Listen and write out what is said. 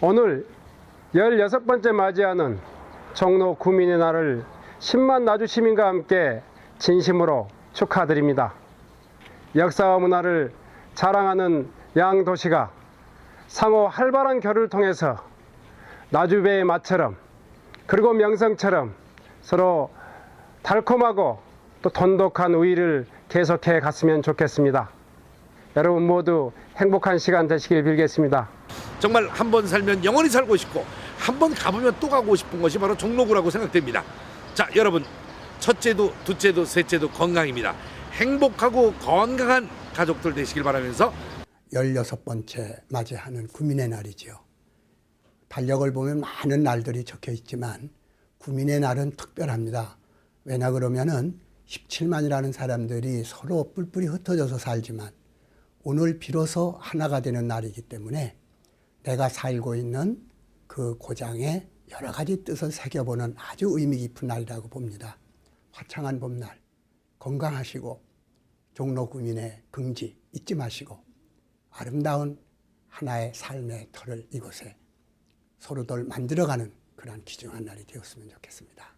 오늘 16번째 맞이하는 종로 구민의 날을 10만 나주 시민과 함께 진심으로 축하드립니다. 역사와 문화를 자랑하는 양 도시가 상호 활발한 교류를 통해서 나주배의 맛처럼 그리고 명성처럼 서로 달콤하고 또 돈독한 우위를 계속해 갔으면 좋겠습니다. 여러분 모두 행복한 시간 되시길 빌겠습니다. 정말 한 번 살면 영원히 살고 싶고 한 번 가보면 또 가고 싶은 것이 바로 종로구라고 생각됩니다. 자, 여러분 첫째도 둘째도 셋째도 건강입니다. 행복하고 건강한 가족들 되시길 바라면서 16번째 맞이하는 구민의 날이지요. 달력을 보면 많은 날들이 적혀 있지만 구민의 날은 특별합니다. 왜냐 그러면은 17만이라는 사람들이 서로 뿔뿔이 흩어져서 살지만 오늘 비로소 하나가 되는 날이기 때문에 내가 살고 있는 그 고장에 여러 가지 뜻을 새겨보는 아주 의미 깊은 날이라고 봅니다. 화창한 봄날 건강하시고 종로 구민의 긍지 잊지 마시고 아름다운 하나의 삶의 터를 이곳에 서로들 만들어가는 그러한 귀중한 날이 되었으면 좋겠습니다.